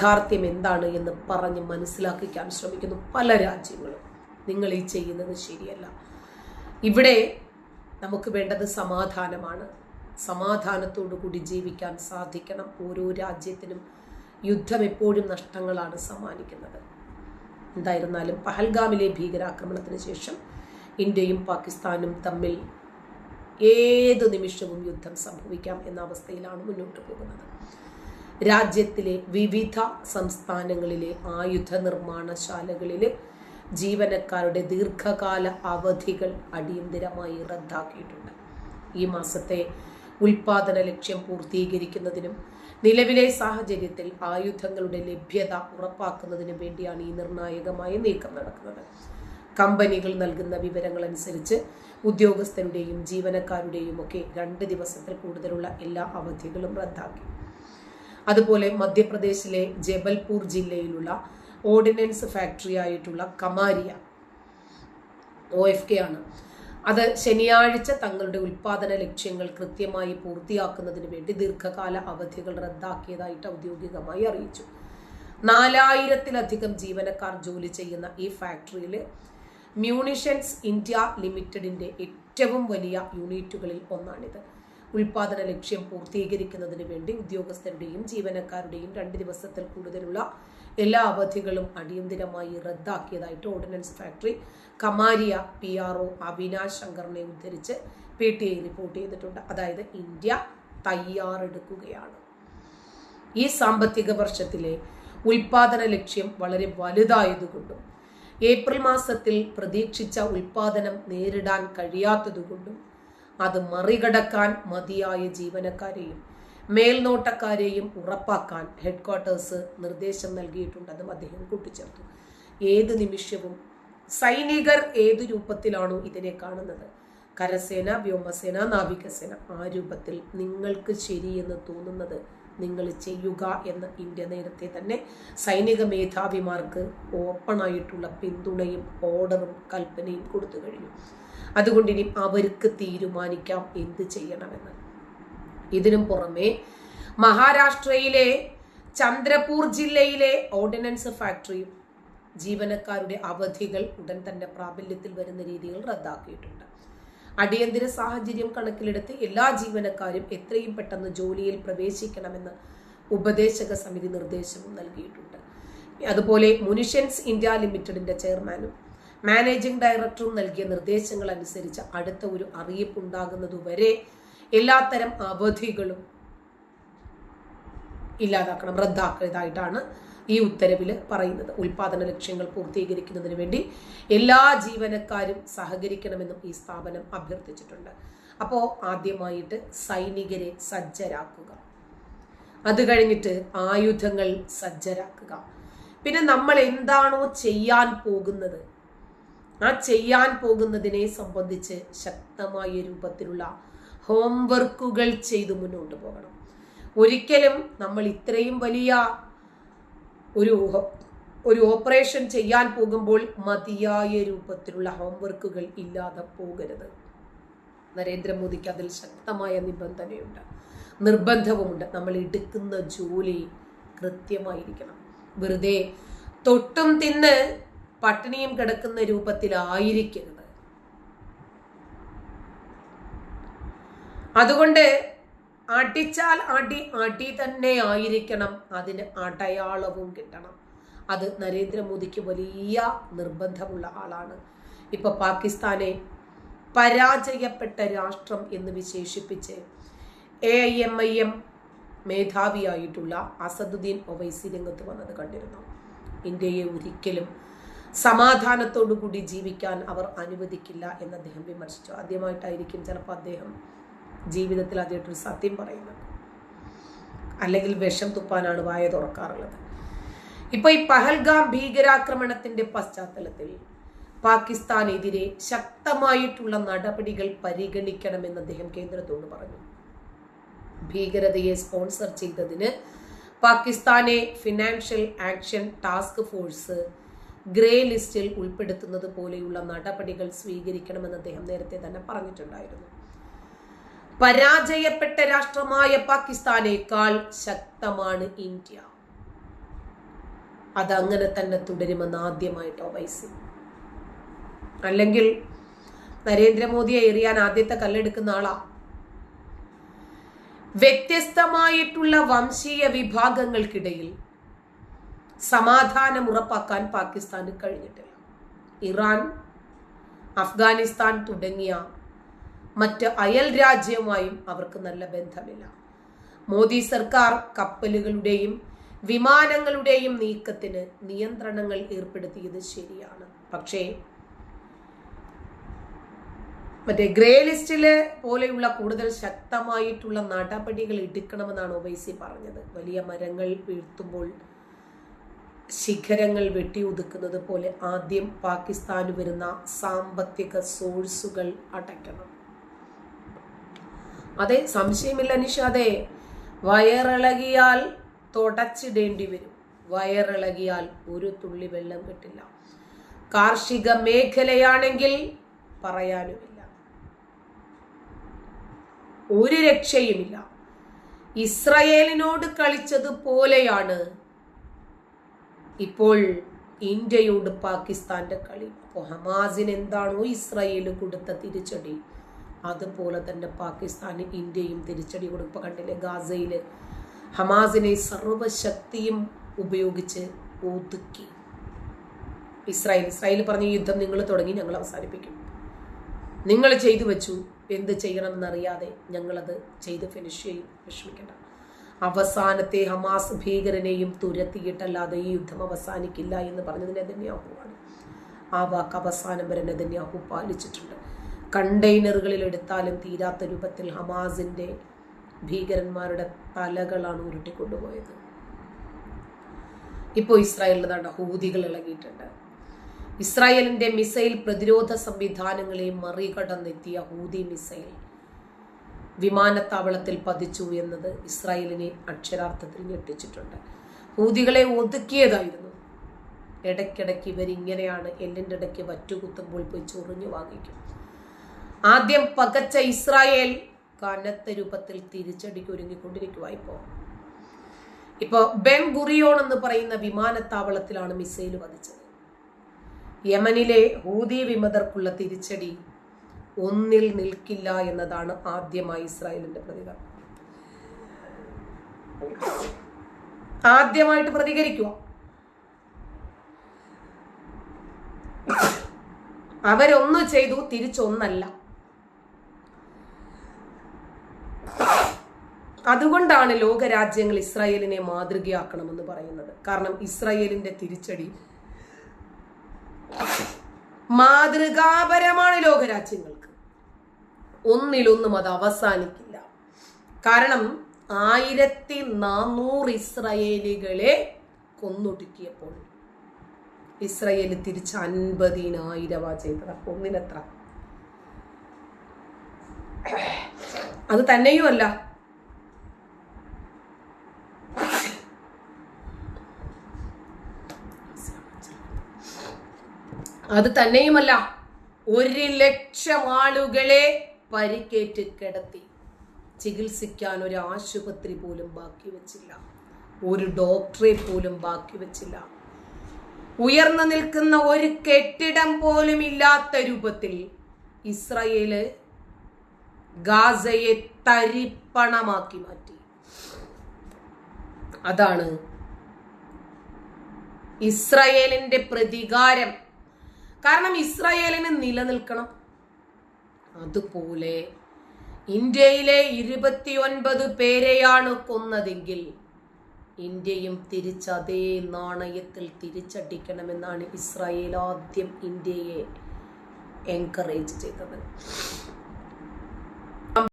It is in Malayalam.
യാഥാർത്ഥ്യം എന്താണ് എന്ന് പറഞ്ഞ് മനസ്സിലാക്കിക്കാൻ ശ്രമിക്കുന്നു പല രാജ്യങ്ങളും. നിങ്ങൾ ഈ ചെയ്യുന്നത് ശരിയല്ല. ഇവിടെ നമുക്ക് വേണ്ടത് സമാധാനമാണ്. സമാധാനത്തോടു കൂടി ജീവിക്കാൻ സാധിക്കണം. ഓരോ രാജ്യത്തിനും യുദ്ധം എപ്പോഴും നഷ്ടങ്ങളാണ് സമ്മാനിക്കുന്നത്. എന്തായിരുന്നാലും പഹൽഗാമിലെ ഭീകരാക്രമണത്തിന് ശേഷം ഇന്ത്യയും പാകിസ്ഥാനും തമ്മിൽ ഏത് നിമിഷവും യുദ്ധം സംഭവിക്കാം എന്ന അവസ്ഥയിലാണ് മുന്നോട്ട് പോകുന്നത്. രാജ്യത്തിലെ വിവിധ സംസ്ഥാനങ്ങളിലെ ആയുധ നിർമ്മാണശാലകളിൽ ജീവനക്കാരുടെ ദീർഘകാല അവധികൾ അടിയന്തിരമായി റദ്ദാക്കിയിട്ടുണ്ട്. ഈ മാസത്തെ ഉൽപാദന ലക്ഷ്യം പൂർത്തീകരിക്കുന്നതിനും നിലവിലെ സാഹചര്യത്തിൽ ആയുധങ്ങളുടെ ലഭ്യത ഉറപ്പാക്കുന്നതിനും വേണ്ടിയാണ് ഈ നിർണായകമായ നീക്കം നടക്കുന്നത്. കമ്പനികൾ നൽകുന്ന വിവരങ്ങൾ അനുസരിച്ച് ഉദ്യോഗസ്ഥരുടെയും ജീവനക്കാരുടെയും ഒക്കെ രണ്ട് ദിവസത്തിൽ കൂടുതലുള്ള എല്ലാ അവധികളും റദ്ദാക്കി. അതുപോലെ മധ്യപ്രദേശിലെ ജബൽപൂർ ജില്ലയിലുള്ള ഓർഡിനൻസ് ഫാക്ടറി ആയിട്ടുള്ള കമാരിയ ഒ എഫ് കെ ആണ്. അത് ശനിയാഴ്ച തങ്ങളുടെ ഉൽപാദന ലക്ഷ്യങ്ങൾ കൃത്യമായി പൂർത്തിയാക്കുന്നതിന് വേണ്ടി ദീർഘകാല അവധികൾ റദ്ദാക്കിയതായിട്ട് ഔദ്യോഗികമായി അറിയിച്ചു. നാലായിരത്തിലധികം ജീവനക്കാർ ജോലി ചെയ്യുന്ന ഈ ഫാക്ടറിയിൽ മ്യൂണിഷൻസ് ഇന്ത്യ ലിമിറ്റഡിന്റെ ഏറ്റവും വലിയ യൂണിറ്റുകളിൽ ഒന്നാണിത്. ഉൽപാദന ലക്ഷ്യം പൂർത്തീകരിക്കുന്നതിന് വേണ്ടി ഉദ്യോഗസ്ഥരുടെയും ജീവനക്കാരുടെയും രണ്ട് ദിവസത്തിൽ കൂടുതലുള്ള എല്ലാ അവധികളും അടിയന്തിരമായി റദ്ദാക്കിയതായിട്ട് ordnance factory Khamaria P R O Avinash ശങ്കറിനെ ഉദ്ധരിച്ച് പി ടി ഐ റിപ്പോർട്ട് ചെയ്തിട്ടുണ്ട്. അതായത് ഇന്ത്യ തയ്യാറെടുക്കുകയാണ്. ഈ സാമ്പത്തിക വർഷത്തിലെ ഉൽപാദന ലക്ഷ്യം വളരെ വലുതായതുകൊണ്ടും ഏപ്രിൽ മാസത്തിൽ പ്രതീക്ഷിച്ച ഉൽപാദനം നേരിടാൻ കഴിയാത്തതുകൊണ്ടും അത് മറികടക്കാൻ മതിയായ ജീവനക്കാരെയും മേൽനോട്ടക്കാരെയും ഉറപ്പാക്കാൻ ഹെഡ്ക്വാർട്ടേഴ്സ് നിർദ്ദേശം നൽകിയിട്ടുണ്ടെന്നും അദ്ദേഹം കൂട്ടിച്ചേർത്തു. ഏത് നിമിഷവും സൈനികർ ഏത് രൂപത്തിലാണോ ഇതിനെ കാണുന്നത്? കരസേന വ്യോമസേന നാവികസേന ആ രൂപത്തിൽ നിങ്ങൾക്ക് ശരിയെന്ന് തോന്നുന്നത് നിങ്ങൾ ചെയ്യുക എന്ന് ഇന്ത്യ നേരത്തെ തന്നെ സൈനിക മേധാവിമാർക്ക് ഓപ്പണായിട്ടുള്ള പിന്തുണയും ഓർഡറും കൽപ്പനയും കൊടുത്തു കഴിഞ്ഞു. അതുകൊണ്ട് ഇനി അവർക്ക് തീരുമാനിക്കാം എന്ത് ചെയ്യണമെന്ന്. ഇതിനും പുറമെ മഹാരാഷ്ട്രയിലെ ചന്ദ്രപൂർ ജില്ലയിലെ ഓർഡിനൻസ് ഫാക്ടറിയും ജീവനക്കാരുടെ അവധികൾ ഉടൻ തന്നെ പ്രാബല്യത്തിൽ വരുന്ന രീതിയിൽ റദ്ദാക്കിയിട്ടുണ്ട്. അടിയന്തര സാഹചര്യം കണക്കിലെടുത്ത് എല്ലാ ജീവനക്കാരും എത്രയും പെട്ടെന്ന് ജോലിയിൽ പ്രവേശിക്കണമെന്ന് ഉപദേശക സമിതി നിർദ്ദേശവും നൽകിയിട്ടുണ്ട്. അതുപോലെ മുനിഷൻസ് ഇന്ത്യ ലിമിറ്റഡിന്റെ ചെയർമാനും മാനേജിംഗ് ഡയറക്ടറും നൽകിയ നിർദ്ദേശങ്ങൾ അനുസരിച്ച് അടുത്ത ഒരു അറിയിപ്പ് ഉണ്ടാകുന്നതുവരെ എല്ലാത്തരം അവധികളും ഇല്ലാതാക്കണം റദ്ദാക്കിയതായിട്ടാണ് ഈ ഉത്തരവിൽ പറയുന്നത്. ഉൽപാദന ലക്ഷ്യങ്ങൾ പൂർത്തീകരിക്കുന്നതിന് വേണ്ടി എല്ലാ ജീവനക്കാരും സഹകരിക്കണമെന്നും ഈ സ്ഥാപനം അഭ്യർത്ഥിച്ചിട്ടുണ്ട്. അപ്പോൾ ആദ്യമായിട്ട് സൈനികരെ സജ്ജരാക്കുക. അത് കഴിഞ്ഞിട്ട് ആയുധങ്ങൾ സജ്ജരാക്കുക. പിന്നെ നമ്മൾ എന്താണോ ചെയ്യാൻ പോകുന്നത് ആ ചെയ്യാൻ പോകുന്നതിനെ സംബന്ധിച്ച് ശക്തമായ രൂപത്തിലുള്ള ഹോംവർക്കുകൾ ചെയ്ത് മുന്നോട്ട് പോകണം. ഒരിക്കലും നമ്മൾ ഇത്രയും വലിയ ഒരു ഒരു ഓപ്പറേഷൻ ചെയ്യാൻ പോകുമ്പോൾ മതിയായ രൂപത്തിലുള്ള ഹോംവർക്കുകൾ ഇല്ലാതെ പോകരുത്. നരേന്ദ്രമോദിക്ക് അതിൽ ശക്തമായ നിബന്ധനയുണ്ട്. നിർബന്ധവുമുണ്ട്. നമ്മൾ എടുക്കുന്ന ജോലി കൃത്യമായിരിക്കണം. വെറുതെ തൊട്ടും തിന്ന് പട്ടിണിയും കിടക്കുന്ന രൂപത്തിലായിരിക്കരുത്. അതുകൊണ്ട് അടിച്ചാൽ അടി അടി തന്നെ ആയിരിക്കണം. അതിന് അടയാളവും കിട്ടണം. അത് നരേന്ദ്രമോദിക്ക് വലിയ നിർബന്ധമുള്ള ആളാണ്. ഇപ്പൊ പാകിസ്ഥാനെ പരാജയപ്പെട്ട രാഷ്ട്രം എന്ന് വിശേഷിപ്പിച്ച് A I M I M മേധാവിയായിട്ടുള്ള Asaduddin Owaisi രംഗത്ത് വന്നത് കണ്ടിരുന്നു. ഇന്ത്യയെ ഒരിക്കലും സമാധാനത്തോടു കൂടി ജീവിക്കാൻ അവർ അനുവദിക്കില്ല എന്ന് അദ്ദേഹം വിമർശിച്ചു. ആദ്യമായിട്ടായിരിക്കും ചിലപ്പോൾ അദ്ദേഹം ജീവിതത്തിൽ ആദ്യമായിട്ടൊരു സത്യം പറയുന്നത്. അല്ലെങ്കിൽ വിഷം തുപ്പാനാണ് വായ തുറക്കാറുള്ളത്. ഇപ്പൊ ഈ പഹൽഗാം ഭീകരാക്രമണത്തിന്റെ പശ്ചാത്തലത്തിൽ പാകിസ്ഥാനെതിരെ ശക്തമായിട്ടുള്ള നടപടികൾ പരിഗണിക്കണമെന്ന് അദ്ദേഹം കേന്ദ്രത്തോട് പറഞ്ഞു. ഭീകരതയെ സ്പോൺസർ ചെയ്തതിന് പാകിസ്ഥാനെ financial action task force grey ലിസ്റ്റിൽ ഉൾപ്പെടുത്തുന്നത് പോലെയുള്ള നടപടികൾ സ്വീകരിക്കണമെന്ന് അദ്ദേഹം നേരത്തെ തന്നെ പറഞ്ഞിട്ടുണ്ടായിരുന്നു. പരാജയപ്പെട്ട രാഷ്ട്രമായ പാകിസ്ഥാനേക്കാൾ ശക്തമാണ് ഇന്ത്യ. അതങ്ങനെ തന്നെ തുടരുമെന്ന് ആദ്യമായിട്ട് ഒവൈസി അല്ലെങ്കിൽ നരേന്ദ്രമോദിയെ എറിയാൻ ആദ്യത്തെ കല്ലെടുക്കുന്ന ആളാ. വ്യത്യസ്തമായിട്ടുള്ള വംശീയ വിഭാഗങ്ങൾക്കിടയിൽ സമാധാനം ഉറപ്പാക്കാൻ പാകിസ്ഥാന് കഴിഞ്ഞിട്ടില്ല. ഇറാൻ അഫ്ഗാനിസ്ഥാൻ തുടങ്ങിയ മറ്റ് അയൽ രാജ്യവുമായും അവർക്ക് നല്ല ബന്ധമില്ല. മോദി സർക്കാർ കപ്പലുകളുടെയും വിമാനങ്ങളുടെയും നീക്കത്തിന് നിയന്ത്രണങ്ങൾ ഏർപ്പെടുത്തിയത് ശരിയാണ്. പക്ഷേ മറ്റേ ഗ്രേ ലിസ്റ്റിൽ പോലെയുള്ള കൂടുതൽ ശക്തമായിട്ടുള്ള നടപടികൾ എടുക്കണമെന്നാണ് ഒബൈസി പറഞ്ഞത്. വലിയ മരങ്ങൾ വീഴ്ത്തുമ്പോൾ ശിഖരങ്ങൾ വെട്ടിയൊതുക്കുന്നത് പോലെ ആദ്യം പാകിസ്ഥാന് വരുന്ന സാമ്പത്തിക സോഴ്സുകൾ അടയ്ക്കണം. അതെ സംശയമില്ല നിഷാദേ. വയറിളകിയാൽ തുടച്ചിടേണ്ടി വരും. വയറിളകിയാൽ ഒരു തുള്ളി വെള്ളം കിട്ടില്ല. കാർഷിക മേഖലയാണെങ്കിൽ പറയാനുമില്ല. ഒരു രക്ഷയുമില്ല. ഇസ്രയേലിനോട് കളിച്ചതുപോലെയാണ് ഇപ്പോൾ ഇന്ത്യയോട് പാകിസ്ഥാന്റെ കളി. അപ്പോൾ ഹമാസിന് എന്താണോ ഇസ്രയേൽ കൊടുത്ത തിരിച്ചടി? അതുപോലെ തന്നെ പാകിസ്ഥാന് ഇന്ത്യയും തിരിച്ചടി കൊടുപ്പ് കണ്ടില്ലേ ഗാസയിൽ ഹമാസിനെ സർവശക്തിയും ഉപയോഗിച്ച് ഒതുക്കി. ഇസ്രായേൽ ഇസ്രായേൽ പറഞ്ഞ യുദ്ധം നിങ്ങൾ തുടങ്ങി ഞങ്ങൾ അവസാനിപ്പിക്കും. നിങ്ങൾ ചെയ്തു വെച്ചു എന്ത് ചെയ്യണമെന്നറിയാതെ ഞങ്ങളത് ചെയ്ത് ഫിനിഷ് ചെയ്യും വിഷമിക്കേണ്ട. അവസാനത്തെ ഹമാസ് ഭീകരനെയും തുരത്തിയിട്ടല്ലാതെ ഈ യുദ്ധം അവസാനിക്കില്ല എന്ന് പറഞ്ഞത് നെതന്യാഹുവാണ്. ആ വാക്ക് അവസാനം വരെ നെതന്യാഹു പാലിച്ചിട്ടുണ്ട്. കണ്ടെയ്നറുകളിൽ എടുത്താലും തീരാത്ത രൂപത്തിൽ ഹമാസിന്റെ ഭീകരന്മാരുടെ തലകളാണ് ഉരുട്ടിക്കൊണ്ടുപോയത്. ഇപ്പോൾ ഇസ്രായേലിൽ നട ഹൂതികൾ ഇളകിയിട്ടുണ്ട്. ഇസ്രായേലിന്റെ മിസൈൽ പ്രതിരോധ സംവിധാനങ്ങളെ മറികടന്നെത്തിയ ഹൂതി മിസൈൽ വിമാനത്താവളത്തിൽ പതിച്ചു എന്നത് ഇസ്രായേലിനെ അക്ഷരാർത്ഥത്തിൽ ഞെട്ടിച്ചിട്ടുണ്ട്. ഹൂതികളെ ഒതുക്കിയതായിരുന്നു. ഇടയ്ക്കിടയ്ക്ക് ഇവരിങ്ങനെയാണ് എല്ലിന്റെ ഇടയ്ക്ക് വറ്റുകുത്തുമ്പോൾ പോയി ചൊറിഞ്ഞു വാങ്ങിക്കും. ആദ്യം പകച്ച ഇസ്രായേൽ കനത്ത രൂപത്തിൽ തിരിച്ചടിക്ക് ഒരുങ്ങിക്കൊണ്ടിരിക്കുക ഇപ്പോൾ ഇപ്പോൾ ബെൻ ഗുറിയോൺ എന്ന് പറയുന്ന വിമാനത്താവളത്തിലാണ് മിസൈൽ വധിച്ചത് യമനിലെ ഹൂതി വിമതർക്കുള്ള തിരിച്ചടി ഒന്നിൽ നിൽക്കില്ല എന്നതാണ് ആദ്യമായി ഇസ്രായേലിന്റെ പ്രതികരണം. ആദ്യമായിട്ട് പ്രതികരിക്കുക. അവരൊന്നു ചെയ്തു തിരിച്ചൊന്നല്ല. അതുകൊണ്ടാണ് ലോകരാജ്യങ്ങൾ ഇസ്രായേലിനെ മാതൃകയാക്കണമെന്ന് പറയുന്നത്. കാരണം ഇസ്രായേലിന്റെ തിരിച്ചടി മാതൃകാപരമാണ് ലോകരാജ്യങ്ങൾക്ക്. ഒന്നിലൊന്നും അത് അവസാനിക്കില്ല. കാരണം ആയിരത്തി നാനൂറ് ഇസ്രയേലികളെ കൊന്നൊടുക്കിയപ്പോൾ ഇസ്രയേൽ തിരിച്ച് അൻപതിനായിരവാ ചെയ്തത്. ഒന്നിനെത്ര. അത് തന്നെയുമല്ല. അത് തന്നെയുമല്ല ഒരു ലക്ഷം ആളുകളെ പരിക്കേറ്റ് കിടത്തി. ചികിത്സിക്കാൻ ഒരു ആശുപത്രി പോലും ബാക്കി വെച്ചില്ല. ഒരു ഡോക്ടറെ പോലും ബാക്കി വെച്ചില്ല. ഉയർന്നു നിൽക്കുന്ന ഒരു കെട്ടിടം പോലും ഇല്ലാത്ത രൂപത്തിൽ ഇസ്രയേൽ ഗാസയെ തരിപ്പണമാക്കി മാറ്റി. അതാണ് ഇസ്രയേലിന്റെ പ്രതികാരം. കാരണം ഇസ്രായേലിന് നിലനിൽക്കണം. അതുപോലെ ഇന്ത്യയിലെ ഇരുപത്തിയൊൻപത് പേരെയാണ് കൊന്നതെങ്കിൽ ഇന്ത്യയും തിരിച്ച് അതേ നാണയത്തിൽ തിരിച്ചടിക്കണമെന്നാണ് ഇസ്രായേൽ ആദ്യം ഇന്ത്യയെ എൻകറേജ് ചെയ്തത്.